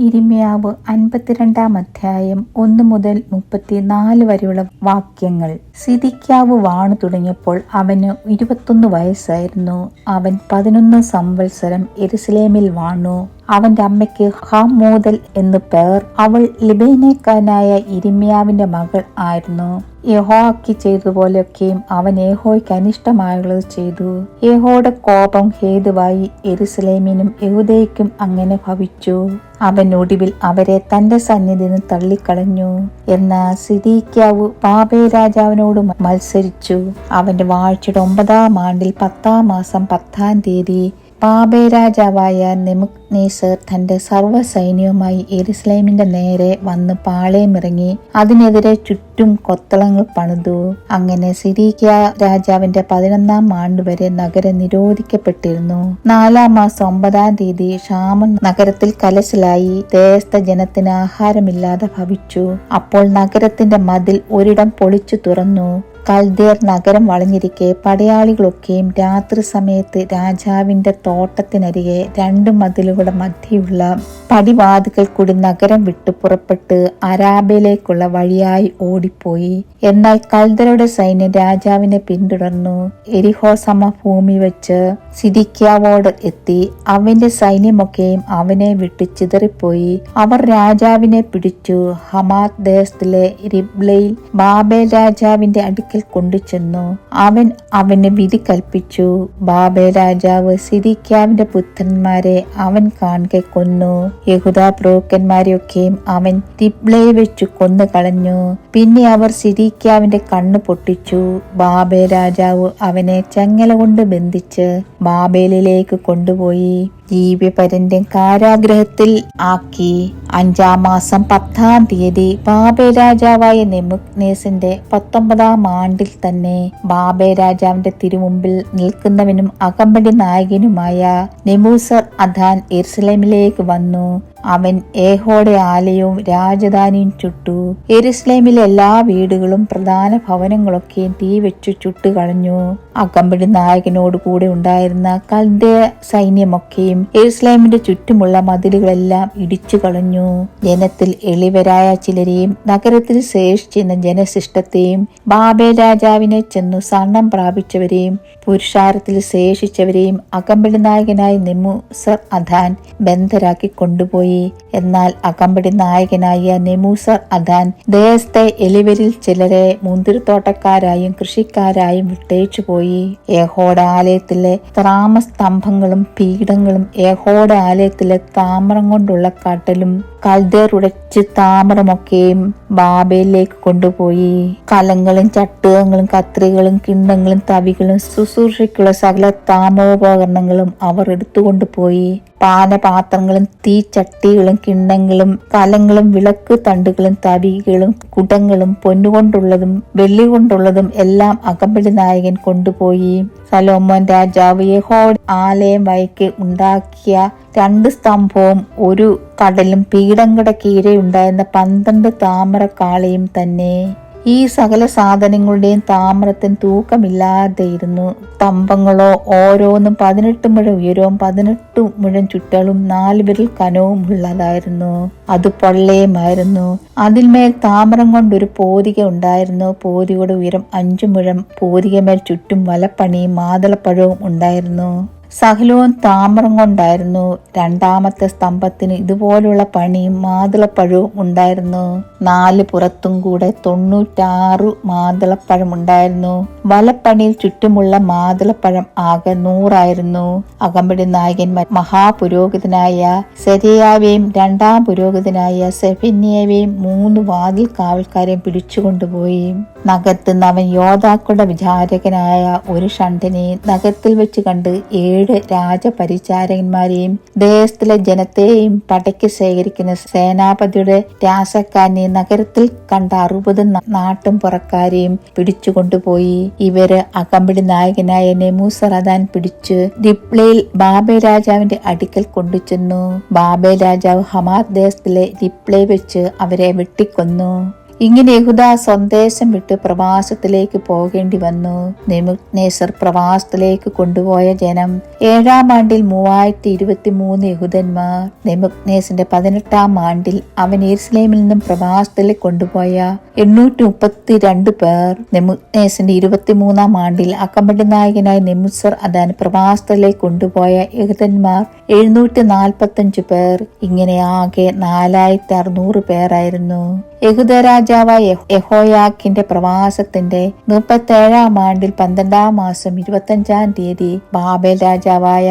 ഇരിമ്യാവ് അൻപത്തിരണ്ടാം അധ്യായം ഒന്ന് മുതൽ മുപ്പത്തിനാല് വരെയുള്ള വാക്യങ്ങൾ. സിദിക്കാവ് വാണു തുടങ്ങിയപ്പോൾ അവന് ഇരുപത്തൊന്ന് വയസ്സായിരുന്നു. അവൻ പതിനൊന്ന് സംവത്സരം എരുസലേമിൽ വാണു. അവന്റെ അമ്മയ്ക്ക് ഹാമൂതൽ എന്ന് പേർ. അവൾ ലിബേനേക്കാനായ ഇരിമ്യാവിന്റെ മകൾ ആയിരുന്നു. യഹോക്ക് ചെയ്തതുപോലെയൊക്കെയും അവൻ ഏഹോയ്ക്ക് അനിഷ്ടമായുള്ളത് ചെയ്തു. യഹോയുടെ കോപം ഹേതുവായി എരുസലേമിനും യഹൂദയ്ക്കും അങ്ങനെ ഭവിച്ചു. അവൻ ഒടുവിൽ അവരെ തന്റെ സന്നിധി നിന്ന് തള്ളിക്കളഞ്ഞു. എന്നാൽ സിദീക്കാവ് പാപേ രാജാവിനോട് മത്സരിച്ചു. അവന്റെ വാഴ്ചയുടെ ഒമ്പതാം ആണ്ടിൽ പത്താം മാസം പത്താം തീയതി പാപേ നെമുക് നെമുക്നേസർ തന്റെ സർവസൈന്യവുമായി എരുസലേമിന്റെ നേരെ വന്ന് പാളയമിറങ്ങി അതിനെതിരെ ചുറ്റും കൊത്തളങ്ങൾ പണിതു. അങ്ങനെ സിരീക്ക രാജാവിന്റെ പതിനൊന്നാം ആണ്ട് വരെ നഗരം നിരോധിക്കപ്പെട്ടിരുന്നു. നാലാം മാസം ഒമ്പതാം തീയതി ക്ഷാമം നഗരത്തിൽ കലശലായി ദേശത്തെ ജനത്തിന് ആഹാരമില്ലാതെ ഭവിച്ചു. അപ്പോൾ നഗരത്തിന്റെ മതിൽ ഒരിടം പൊളിച്ചു തുറന്നു. കൽദേർ നഗരം വളഞ്ഞിരിക്കെ പടയാളികളൊക്കെയും രാത്രി സമയത്ത് രാജാവിന്റെ തോട്ടത്തിനരികെ രണ്ട് മതിലുകളുടെ മധ്യയുള്ള പടിവാതുകൾ കൂടി നഗരം വിട്ടു പുറപ്പെട്ട് അരാബയിലേക്കുള്ള വഴിയായി ഓടിപ്പോയി. എന്നാൽ കൽദരുടെ സൈന്യം രാജാവിനെ പിന്തുടർന്നു. എരിഹോ സമഭൂമി വെച്ച് സിദിക്കാവോട് എത്തി. അവന്റെ സൈന്യമൊക്കെയും അവനെ വിട്ട് ചിതറിപ്പോയി. അവർ രാജാവിനെ പിടിച്ചു. ഹമാത് ദേശത്തിലെ റിബ്ലയിൽ ബാബേൽ രാജാവിന്റെ അടുക്കൽ കൊണ്ടുചെന്നു. അവൻ അവന് വിധി കൽപ്പിച്ചു. ബാബേ രാജാവ് സിദിക്കാവിന്റെ പുത്രന്മാരെ അവൻ കാണെ കൊന്നു. യഹുദ പ്രഭുക്കന്മാരെയൊക്കെയും അവൻ തിബ്ലയിൽ വെച്ചു കൊന്നു കളഞ്ഞു. പിന്നെ അവർ സിദിക്കാവിന്റെ കണ്ണു പൊട്ടിച്ചു. ബാബേ രാജാവ് അവനെ ചങ്ങല കൊണ്ട് ബന്ധിച്ച് ബാബേലിലേക്ക് കൊണ്ടുപോയി. ജീവിപര്യന്തം കാരാഗ്രഹത്തിൽ ആക്കി അഞ്ചാം മാസം പത്താം തീയതി ബാബേ രാജാവായ നെമുക്നേസിന്റെ പത്തൊമ്പതാം ആണ്ടിൽ തന്നെ ബാബേ രാജാവിന്റെ തിരുമുമ്പിൽ നിൽക്കുന്നവനും അകമ്പടി നായകനുമായ നെമൂസർ അധാൻ എരുസലേമിലേക്ക് വന്നു. അവൻ ഏഹോടെ ആലയവും രാജധാനിയും ചുട്ടു. എരുസ്ലേമിലെ എല്ലാ വീടുകളും പ്രധാന ഭവനങ്ങളൊക്കെയും തീ വെച്ചു ചുട്ടുകളഞ്ഞു. അകമ്പടി നായകനോട് കൂടെ ഉണ്ടായിരുന്ന കൽദേ സൈന്യമൊക്കെയും എരുസലേമിന്റെ ചുറ്റുമുള്ള മതിലുകളെല്ലാം ഇടിച്ചു കളഞ്ഞു. ജനത്തിൽ എളിവരായ ചിലരെയും നഗരത്തിൽ ശേഷിച്ചിരുന്ന ജനശിഷ്ടത്തെയും ബാബേ രാജാവിനെ ചെന്നു സ്വർണം പ്രാപിച്ചവരെയും പുരുഷാരത്തിൽ ശേഷിച്ചവരെയും അകമ്പടി നെമു സർ അധാൻ ബന്ധരാക്കി കൊണ്ടുപോയി. എന്നാൽ അകമ്പടി നായകനായ നെമൂസർ അധാൻ ദേശത്തെ എലിവരിൽ ചിലരെ മുന്തിരിത്തോട്ടക്കാരായും കൃഷിക്കാരായും വിട്ടേച്ചു പോയി ഏഹോടെ ആലയത്തിലെ ത്രാമസ്തംഭങ്ങളും പീഠങ്ങളും ഏഹോടെ ആലയത്തിലെ താമരം കൊണ്ടുള്ള കട്ടലും കൽദേർ ഉടച്ച് താമരമൊക്കെയും ബാബയിലേക്ക് കൊണ്ടുപോയി. കലങ്ങളും ചട്ടുകങ്ങളും കത്രികളും കിണ്ണങ്ങളും തവികളും ശുശ്രൂഷയ്ക്കുള്ള സകല താമോപകരണങ്ങളും അവർ എടുത്തുകൊണ്ടുപോയി. പാനപാത്രങ്ങളും തീച്ചട്ടികളും കിണ്ണങ്ങളും കലങ്ങളും വിളക്ക് തണ്ടുകളും തവികളും കുടങ്ങളും പൊന്നുകൊണ്ടുള്ളതും വെള്ളി കൊണ്ടുള്ളതും എല്ലാം അകമ്പടി നായകൻ കൊണ്ടുപോയി. സലോമോൻ രാജാവ് യഹോ ആലയം വയക്ക് ഉണ്ടാക്കിയ രണ്ട് സ്തംഭവും ഒരു കടലും പീഠങ്ങളുടെ കീഴെ ഉണ്ടായിരുന്ന പന്ത്രണ്ട് താമര കാളയും തന്നെ. ഈ സകല സാധനങ്ങളുടെയും താമരത്തിന് തൂക്കമില്ലാതെയിരുന്നു. സ്തംഭങ്ങളോ ഓരോന്നും പതിനെട്ട് മുഴം ഉയരവും പതിനെട്ട് മുഴം ചുറ്റളും നാല് വിരൽ കനവും ഉള്ളതായിരുന്നു. അത് പൊള്ളയുമായിരുന്നു അതിന്മേൽ താമരം കൊണ്ടൊരു പോതിക ഉണ്ടായിരുന്നു. പോതികയുടെ ഉയരം അഞ്ചു മുഴം പോതികമേൽ ചുറ്റും വലപ്പണിയും മാതളപ്പഴവും ഉണ്ടായിരുന്നു. സകലവും താമരം കൊണ്ടായിരുന്നു രണ്ടാമത്തെ സ്തംഭത്തിന് ഇതുപോലുള്ള പണിയും മാതളപ്പഴവും ഉണ്ടായിരുന്നു. നാല് പുറത്തും കൂടെ തൊണ്ണൂറ്റാറ് മാതളപ്പഴം ഉണ്ടായിരുന്നു. വലപ്പണിയിൽ ചുറ്റുമുള്ള മാതളപ്പഴം ആകെ നൂറായിരുന്നു. അകമ്പടി നായകൻ മഹാപുരോഹിതനായ സെരിയാവേയും രണ്ടാം പുരോഹിതനായ സെഫിനിയവേയും മൂന്ന് വാതിൽ കാവൽക്കാരെയും പിടിച്ചുകൊണ്ടുപോയി. നഗരത്തിൽ അവൻ യോദ്ധാക്കളുടെ വിചാരകനായ ഒരു ഷണ്ടനെ നഗരത്തിൽ വെച്ച് കണ്ട് ഏഴ് രാജപരിചാരകന്മാരെയും ദേശത്തിലെ ജനത്തെയും പടയ്ക്ക് ശേഖരിക്കുന്ന സേനാപതിയുടെ രാസക്കാരനെ നഗരത്തിൽ കണ്ട അറുപത് നാട്ടും പുറക്കാരെയും പിടിച്ചുകൊണ്ടുപോയി. ഇവർ അകമ്പടി നായകനായ നെമൂസറദാൻ പിടിച്ച് റിപ്ലയിൽ ബാബെ രാജാവിന്റെ അടുക്കൽ കൊണ്ടുചെന്നു. ബാബെ രാജാവ് ഹമാദ് ദേശത്തിലെ ഡിപ്ലേ വെച്ച് അവരെ വെട്ടിക്കൊന്നു. ഇങ്ങനെ യഹുദ സന്ദേശം വിട്ട് പ്രവാസത്തിലേക്ക് പോകേണ്ടി വന്നു. നെമുക്നേസർ പ്രവാസത്തിലേക്ക് കൊണ്ടുപോയ ജനം ഏഴാം ആണ്ടിൽ മൂവായിരത്തി ഇരുപത്തി മൂന്ന് യഹൂദന്മാർ. നെമുക്നേസിന്റെ പതിനെട്ടാം ആണ്ടിൽ അവൻ ഈർസ്ലേമിൽ നിന്നും പ്രവാസത്തിലേക്ക് കൊണ്ടുപോയ എണ്ണൂറ്റി മുപ്പത്തി രണ്ട് പേർ. നെമുനേസിന്റെ ഇരുപത്തിമൂന്നാം ആണ്ടിൽ അക്കമ്പടി നായകനായ നെമുസർ അതാൻ പ്രവാസത്തിലേക്ക് കൊണ്ടുപോയ യഹൂദന്മാർ. എഴുന്നൂറ്റി നാൽപ്പത്തഞ്ച് പേർ. ഇങ്ങനെ ആകെ നാലായിരത്തി അറുന്നൂറ് പേരായിരുന്നു. യഹുദ രാജാവായ യഹോയാക്കിന്റെ പ്രവാസത്തിന്റെ മുപ്പത്തേഴാം ആണ്ടിൽ പന്ത്രണ്ടാം മാസം ഇരുപത്തഞ്ചാം തീയതി ബാബേൽ രാജാവായ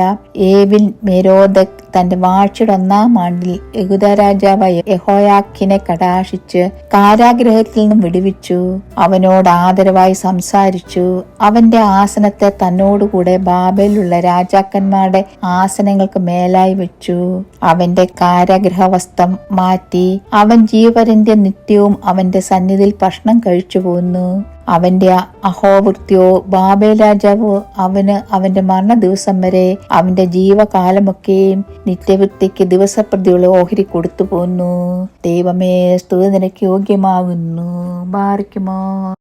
ഏവിൽ മെരോദക് തന്റെ വാഴ്ചയുടെ ഒന്നാം ആണ്ടിൽ യഹുദ രാജാവായ യഹോയാക്കിനെ കടാശിച്ച് കാരാഗ്രഹത്തിൽ നിന്നും വിടുവിച്ചു. അവനോട് ആദരവായി സംസാരിച്ചു. അവന്റെ ആസനത്തെ തന്നോടുകൂടെ ബാബയിലുള്ള രാജാക്കന്മാരുടെ ആസനങ്ങൾക്ക് മേലായി വെച്ചു. അവന്റെ കാരാഗ്രഹവസ്ത്രം മാറ്റി അവൻ ജീവരന്റെ നിത്യവും അവന്റെ സന്നിധിയിൽ ഭക്ഷണം കഴിച്ചു പോന്നു അവന്റെ അഹോവൃത്തിയോ ബാബേ രാജാവോ അവന് അവന്റെ മരണ ദിവസം വരെ അവന്റെ ജീവകാലമൊക്കെയും നിത്യവൃത്തിക്ക് ദിവസപ്രതിയുള്ള ഓഹരി കൊടുത്തു പോന്നു. ദൈവമേ സ്തുതി നിനക്ക് യോഗ്യമാകുന്നു. ബാറിക്കുമോ.